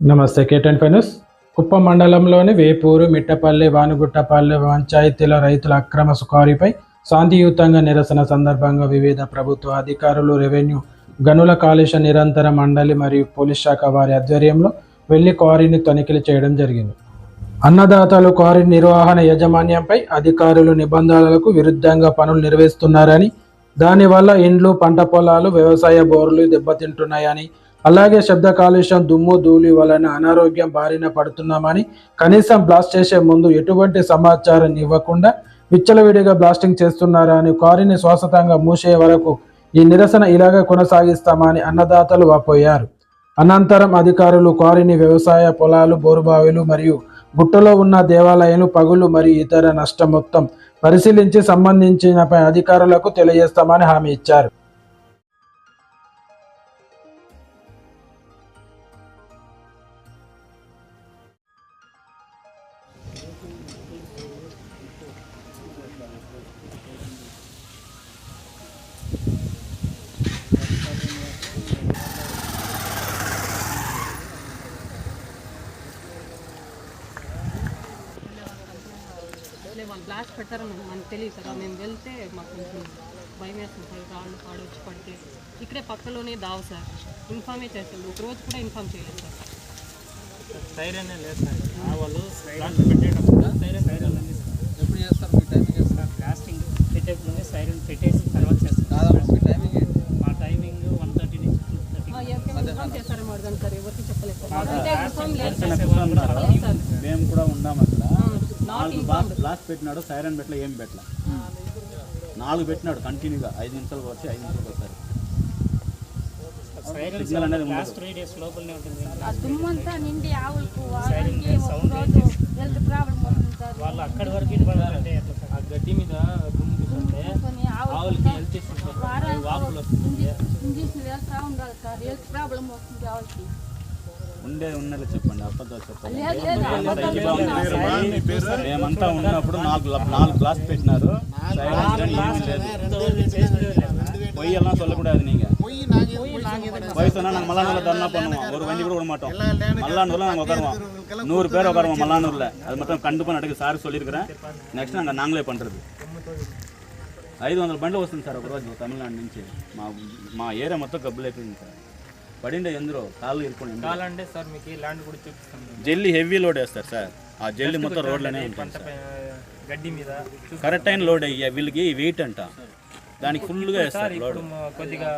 నమస్తే కేటన్ ఫైనస్. కుప్పం మండలంలోని వేపూరు మిట్టపల్లి వానుగుట్టపల్లి పంచాయతీల రైతుల అక్రమ సుకారీపై శాంతియుతంగా నిరసన సందర్భంగా వివిధ ప్రభుత్వ అధికారులు రెవెన్యూ గనుల కాలుష్య నిరంతర మండలి మరియు పోలీస్ శాఖ వారి ఆధ్వర్యంలో వెళ్ళి క్వారీని తనిఖీలు చేయడం జరిగింది. అన్నదాతలు క్వారీ నిర్వహణ యాజమాన్యంపై అధికారులు నిబంధనలకు విరుద్ధంగా పనులు నిర్వహిస్తున్నారని దానివల్ల ఇండ్లు పంట పొలాలు వ్యవసాయ బోర్లు దెబ్బతింటున్నాయని అలాగే శబ్ద కాలుష్యం దుమ్ము ధూళి వలన అనారోగ్యం బారిన పడుతున్నామని కనీసం బ్లాస్ట్ చేసే ముందు ఎటువంటి సమాచారం ఇవ్వకుండా విచ్చలవిడిగా బ్లాస్టింగ్ చేస్తున్నారా అని కారుని శాశ్వతంగా మూసే వరకు ఈ నిరసన ఇలాగే కొనసాగిస్తామని అన్నదాతలు వాపోయారు. అనంతరం అధికారులు కారుని వ్యవసాయ పొలాలు బోరుబావిలు మరియు గుట్టలో ఉన్న దేవాలయాలు పగులు మరియు ఇతర నష్టం మొత్తం పరిశీలించి సంబంధించినపై అధికారులకు తెలియజేస్తామని హామీ ఇచ్చారు. బ్లాస్ట్ పెట్టారని మనకు తెలియదు సార్ మేము వెళ్తే మాకు కొంచెం భయం వేస్తుంది సార్ రాళ్ళు పాడొచ్చి పడితే ఇక్కడే పక్కలోనే దావు సార్ ఇన్ఫార్మే చేస్తాడు ఒక రోజు కూడా ఇన్ఫార్మ్ చేయలేదు సార్ సైరన్ లేదు సార్ ఆ వాళ్ళు ప్లాస్ట్ పెట్టేటప్పుడు సైరన్ సైరన్ ఉంది సార్ ఎప్పుడు చేస్తారు మీ టైమింగ్ చేస్తారు ప్లాస్టింగ్ పెట్టేప్పుడు సైరన్ పెట్టేసి తర్వాత దాదాపు మీ టైమింగ్ ఏంటి? మా టైమింగ్ వన్ థర్టీ నుంచి టూ థర్టీ మేము కూడా ఉన్నాం అక్కడ నాట్ నాలుగు బ్లాస్ట్ పెట్టినాడు సైరన్ పెట్టలే ఏం పెట్టలే. నాలుగు పెట్టినాడు కంటిన్యూగా ఐదు నిమిషాలకు వచ్చి ఐదు నిమిషాలకు వస్తారు. ఆ దుమ్మంతా నిండి ఆవులకు వాళ్ళకి ఒక రోజు హెల్త్ ప్రాబ్లం వాళ్ళు అక్కడి వరకు ఆ గడ్డి మీద దుమ్ము కూర్చుంటే కొన్ని ఆవులకు ఆవులకి హెల్త్ ఇష్యూస్ వస్తాయి. వాపులు వస్తుంది ఇంజక్షన్ వేస్తూ ఉండాలి సార్. హెల్త్ ప్రాబ్లం వస్తుంది ఆవులకి. ఉండే ఉన్నది చెప్పండి అబద్ధాలు చెప్పండి. మేమంతా ఉన్నప్పుడు నాలుగు నాలుగు బ్లాస్ట్ పెట్టినారు. సైరన్ ఏమీ లేదు. பொய் வயசுனா நாங்கள் மல்லானூரில் தர்ணா பண்ணுவோம் ஒரு வண்டி கூட விட மாட்டோம் மல்லானூரில் நாங்கள் உட்காருவோம் நூறு பேர் உட்காருவோம் மல்லானூரில் அது மட்டும் கண்டிப்பாக நடக்குது சார் சொல்லியிருக்கிறேன் நெக்ஸ்ட் நாங்கள் நாங்களே பண்ணுறது ఐదు వందల బండ్లు వస్తుంది సార్ ఒక రోజు తమిళనాడు నుంచి. మా మా ఏరియా మొత్తం గబ్బులు అయిపోయింది సార్. పడిండే ఎందులో కాళ్ళు ఇరుకుని కాళ్ళు అంటే సార్ మీకు ల్యాండ్ కూడా చూపిస్తాం జల్లి హెవీ లోడ్ వేస్తారు సార్. ఆ జల్లి మొత్తం రోడ్లనే ఉంటుంది గడ్డి మీద కరెక్ట్ అయిన లోడ్ అయ్యా వీళ్ళకి వెయిట్ అంట. దానికి ఫుల్గా సార్ వేస్తారు లోడ్ ఇప్పుడు మా- కొద్దిగా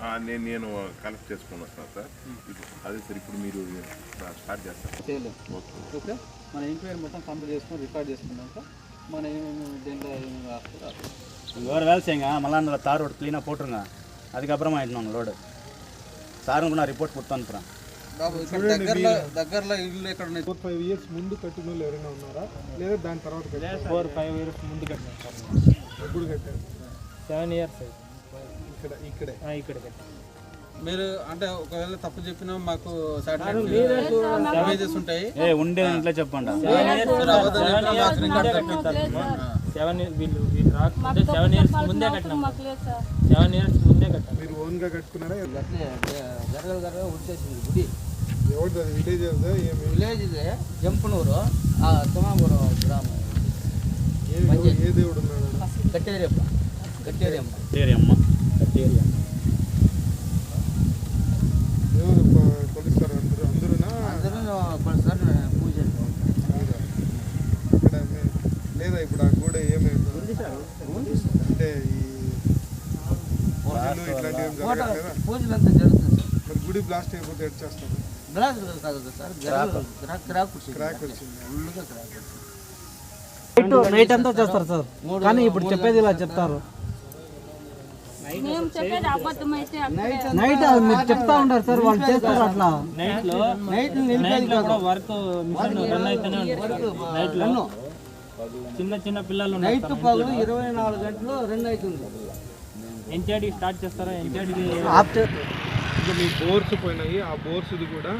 ఆ, నేను నేను కలెక్ట్ చేసుకుని వస్తాను సార్ ఇప్పుడు అదే సార్ ఇప్పుడు మీరు స్టార్ట్ చేస్తారు చేయలేము ఓకే మన ఎంక్వైరీ మొత్తం కంప్లీట్ చేసుకొని రికార్డ్ చేసుకున్నాక మన ఏమేమి దీంట్లో ఏమేమి రాస్తారో வேறு வேலை செய்யுங்க மல்லாண்டில் தார் ரோடு க்ளீனாக போட்டுருங்க அதுக்கப்புறமா ஆயிடணும் லோடு சாரும் கூட நான் ரிப்போர்ட் கொடுத்து அனுப்புகிறேன் బాబు ఇక్కడ దగ్గరలో దగ్గరలో ఇల్లు ఎక్కడ ఉన్నాయి ఫోర్ ఫైవ్ ఇయర్స్ ముందు కట్టిన వాళ్ళు ఎవరైనా ఉన్నారా లేదా దాని తర్వాత కట్టారా? ఫోర్ ఫైవ్ ఇయర్స్ ముందు కట్టినాం సార్ ఎప్పుడు కట్టారు సెవెన్ ఇయర్స్ ఇక్కడ ఇక్కడే? ఇక్కడ మీరు అంటే ఒకవేళ తప్పు చెప్పినా మాకు ఇమేజెస్ ఉంటాయి. ఏ ఉండే ఇంట్లో చెప్పండి. సెవెన్ వీళ్ళు వీళ్ళు రాకుంటే సెవెన్ ఇయర్స్ ముందే కట్టినాం. సెవెన్ ఇయర్స్ ముందే కట్టాం. మీరు ఓన్గా కట్టుకున్నారా? జరగలు జరగ ఉడిచేసింది గుడి. ఎవరిది అది విలేజ్ విలేజ్ ఇదే జంపునూరు ఆ తుమాపురం గ్రామం. ఏ దేవుడు ఉన్నాడు? సరే అమ్మ. కట్టేరియా ఎవరు కొ- కొలుస్తారు అందరూ? అందరూనా? అందరూ కొలసారి పూజ లేదా? ఇక్కడ మీ- లేదా ఇప్పుడు ఆ గోడ ఏమైంది? అంటే ఈ అంతా జరుగుతుంది సార్. మరి గుడి బ్లాస్ట్ అయిపోతే ఎడ్ చేస్తారు? కాదు సార్. క్రాక్. క్రాక్ వచ్చింది. క్రాక్ వచ్చింది. ఫుల్గా క్రాక్ వచ్చింది. నైట్ అంతా చేస్తారు సార్? కానీ ఇప్పుడు చెప్పేది ఇలా చెప్తారు. నైట్ మీరు చెప్తా ఉంటారు సార్ వాళ్ళు చేస్తారు అట్లా. నైట్లో నైట్ వర్క్ మిషన్ రన్ చిన్న చిన్న పిల్లలు నైట్ పగలు ఇరవై నాలుగు గంటలు రెండు అవుతుంది. ఎన్టీఆర్డి స్టార్ట్ చేస్తారా? ఎన్టీఆర్డి మీ బోర్స్ పోయినాయి. ఆ బోర్స్ది కూడా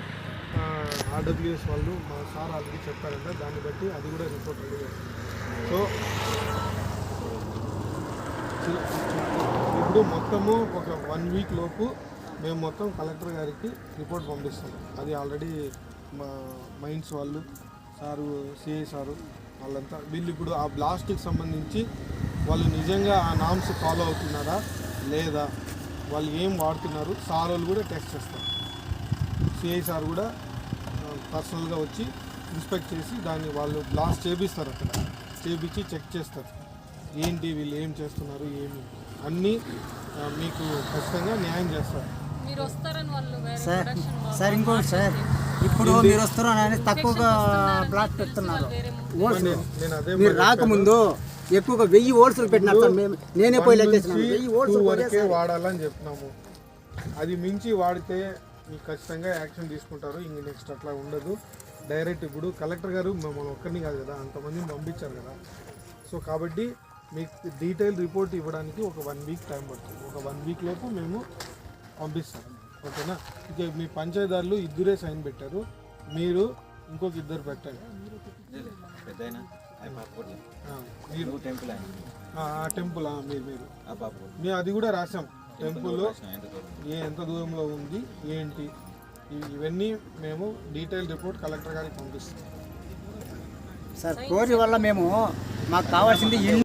ఆర్డబ్ల్యూఎస్ వాళ్ళు మా సార్ ఆల్రెడీ చెప్పారంట. దాన్ని బట్టి అది కూడా రిపోర్ట్ రెడీ చేస్తారు. సో ముందు మొత్తము ఒక వన్ వీక్ లోపు మేము మొత్తం కలెక్టర్ గారికి రిపోర్ట్ పంపిస్తాం. అది ఆల్రెడీ మా మైన్స్ వాళ్ళు సారు సిఐ సారు వాళ్ళంతా వీళ్ళు ఇప్పుడు ఆ బ్లాస్ట్కి సంబంధించి వాళ్ళు నిజంగా ఆ నామ్స్ ఫాలో అవుతున్నారా? లేదా? వాళ్ళు ఏం వాడుతున్నారు? సార్ వాళ్ళు కూడా టెస్ట్ చేస్తారు. సిఐ సార్ కూడా పర్సనల్గా వచ్చి ఇన్స్పెక్ట్ చేసి దాన్ని వాళ్ళు బ్లాస్ట్ చేపిస్తారు అక్కడ. చేపించి చెక్ చేస్తారు. ఏంటి వీళ్ళు ఏం చేస్తున్నారు ఏమి? అన్నీ మీకు ఖచ్చితంగా న్యాయం చేస్తారు. మీరు వస్తారని వాళ్ళు వేరే సార్ సార్ ఇంకోటి సార్ ఇప్పుడు మీరు వస్తున్నారని తక్కువగా ప్లాట్ పెడుతున్నారు. ఓల్స్ నేను అదే మీరు రాకముందు ఎక్కువగా వెయ్యి ఓల్స్లు పెట్టినారు సార్ మేము నేనే పోయి లెక్కేసినాను. వెయ్యి ఓల్స్ వరకే వాడాలని చెప్తున్నాము. అది మించి వాడితే మీకు ఖచ్చితంగా యాక్షన్ తీసుకుంటారు. ఇంక నెక్స్ట్ అట్లా ఉండదు. డైరెక్ట్ ఇప్పుడు కలెక్టర్ గారు మమ్మల్ని ఒక్కరిని కాదు కదా అంతమందిని పంపించారు కదా. సో కాబట్టి మీకు డీటెయిల్ రిపోర్ట్ ఇవ్వడానికి ఒక వన్ వీక్ టైం పడుతుంది. ఒక వన్ వీక్ లోపు మేము పంపిస్తాం. ఓకేనా? ఇక మీ పంచాయతీదారులు ఇద్దరే సైన్ పెట్టారు. మీరు ఇంకొక ఇద్దరు పెట్టండి ఆ, మీరు. ఆ, ఆ టెంపుల్ ఆ, మీరు మీరు. మేము అది కూడా రాసాం టెంపుల్ ఏ ఎంత దూరంలో ఉంది ఏంటి? ఇవి- ఇవన్నీ మేము డీటెయిల్ రిపోర్ట్ కలెక్టర్ గారికి పంపిస్తాం. సార్ కోరి వల్ల మేము మాకు కావాల్సింది ఇల్లు